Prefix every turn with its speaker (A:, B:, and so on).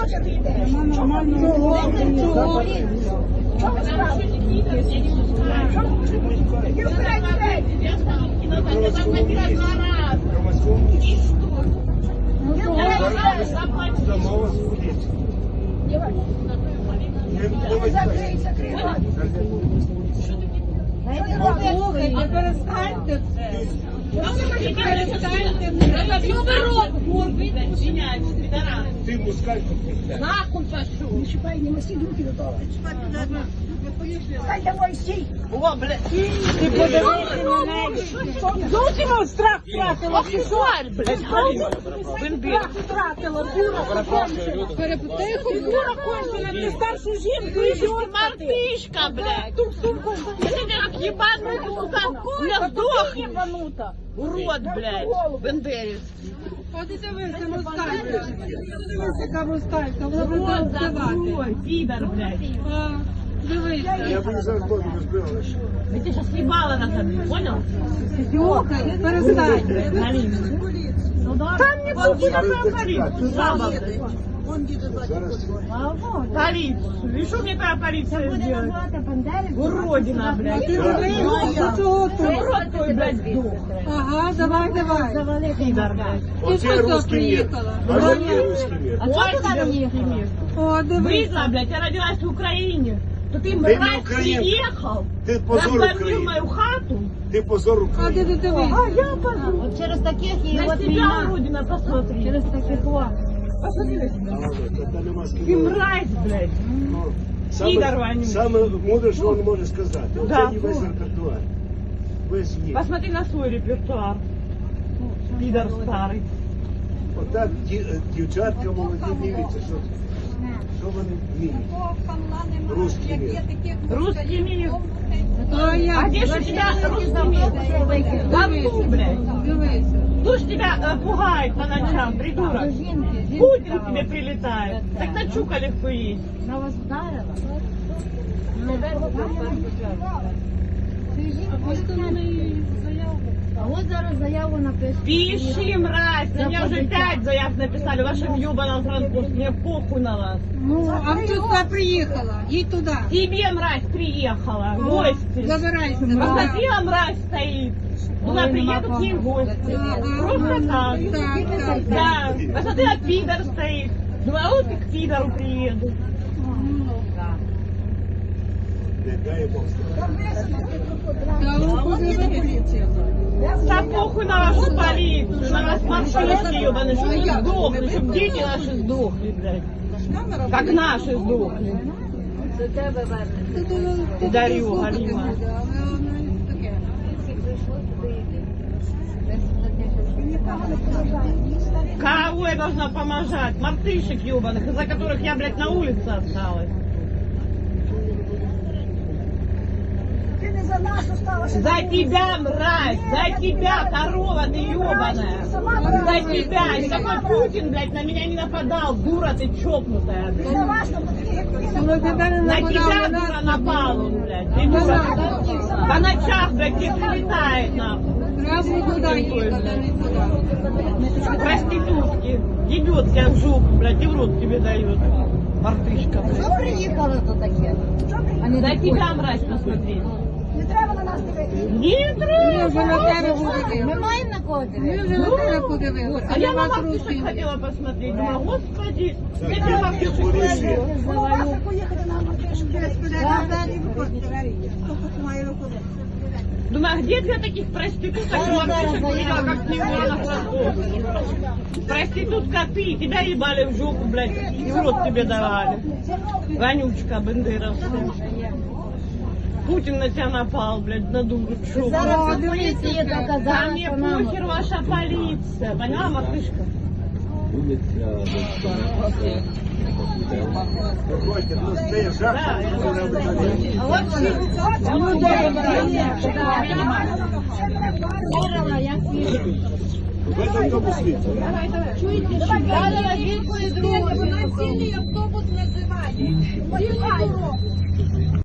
A: теж прийде. Чого? Чого? Чого ви справді? Чому? Які вбирають людей? Які вбирають людей?
B: Замова з поліції.
A: Закрий, закрий.
C: Слухайте, перестаньте це. Перестаньте
B: Ти москаль тут
A: Не чіпай, не носіть руки до того. Дайте мой стій.
C: Ти подивися на неї. Зовсім страх втратила. Ти що? Страх втратила. Дура кончена. Тихо, дура кончена. Ти старшу жінку і
D: Мартышка, блядь!
C: Ту сумку.
D: Я как ебаная дура! Я сдохну! Урод, блядь! Бендерец!
C: От і дивися, москалька. Дивися, яка москалька. Вона буде
D: Урод,
C: вбивати.
D: Пидор, блядь!
C: А, Дивися.
B: Я б зараз теж розбив.
D: Я тебя сейчас ебала на тобі, понял?
C: Слухай, перестань.
D: На линию. Ну да. Там не куда полицию, жаба, блядь. вон Уродина, блядь.
C: Ти говорила, що чого тут?
D: Урод той, блядь, дух.
C: Ага, давай, давай. Завалити.
D: Пидор, блядь.
C: Ти що
B: тут
C: приїхала?
B: А
D: чого туди не їхала?
C: О,
D: блядь, я родилась в Украине. То ты,
B: не
D: мразь, приехал,
B: Ти позор
D: разбомбил
B: України.
D: мою хату,
B: Ти позор
C: А
B: України.
C: де ти а
D: я позор.
E: Вот через таких и
D: На
E: вот
D: себя,
E: меня.
D: уродина, посмотри.
E: Через таких вас.
D: Посмотри.
B: Та нема з ким
D: Ты
B: говорити.
D: мразь, блядь.
B: Ну,
D: Підар
B: Саме,
D: вонючий.
B: саме мудре, що він може сказати.
D: Да.
B: Оце не весь репертуар. Весь є.
D: Посмотри на свой репертуар. Пидор старый.
B: Отак ді- е, дівчатка молоді дивляться, що, Русський мір.
D: Русский мир.
C: А
D: А
C: як?
D: где же у тебя русский мир? Блядь. Кто ж тебя э, пугает по ночам, придурок? Путин к тебе прилетает. Так на чука легко есть.
E: На вас вдарила? А от зараз заяву написано.
D: Пиши, мразь, на меня уже пять заяв написали, вашим ебаном транспорт, мне похуй на вас.
C: Ну, а ти туди приїхала. Їдь туди.
D: Тебе, мразь, приехала, гости.
C: Забирайся.
D: Посмотрела, мразь стоит. Туда приедут к в гости. Просто так.
C: Так, так.
D: Да, посмотрела, пидор стоит. Думаю, вот и к пидору приеду.
B: Не дай Бог.
C: Та ну, подивися.
D: Да похуй на вашу полицию, на вас маршрутки ебаные, чтобы вы сдохли, чтобы дети наши сдохли, блядь. Как наши сдохли. Дарю, Галіма. Кого я должна поможать? Мартышек ебаных, из-за которых я, блядь, на улице осталась.
A: Ти не за
D: тебя, мразь! За тебя, корова ты ебаная! За тебя! Никакой Путин, блядь, на меня не нападал! Дура ты чокнутая, блядь!
C: Ну,
D: На тебя, дура, напал он, блядь! Ты дура! По ночах, блядь, тебе прилетает, нахуй! Проститутки! Ебет тебя в жопу, блядь, и в рот тебе дает! Мартышка, блядь!
E: Що приїхали то таке? А не
D: За тебя, мразь, посмотреть!
A: Не.
D: Не
C: Ми вже на тебе
D: треба!
E: Ми
C: подивилися.
E: маємо на кого
C: Ми вже на тебе подивилися.
D: А я на
C: вас русський.
D: хотела посмотреть. Думаю, господи, я найду.
A: Було варто поїхати на.
D: Думаю, а где две таких проституток и мартышек увидела, как ты его на фронтовке? Проститутка ты, тебя ебали в жопу, блядь, и в рот тебе давали. Вонючка бендеровская. Путин на тебя напал, блядь, на дуру чё?
E: Зараз у поліції
D: Да
E: доказали,
D: мне
E: що нам...
D: похер ваша полиция, поняла, мартышка?
B: Проходьте, ну це жах.
D: А вот
E: Ну, Вірила, як вірила.
B: В этом світі.
E: Дали вілку і другу.
A: автобус називає.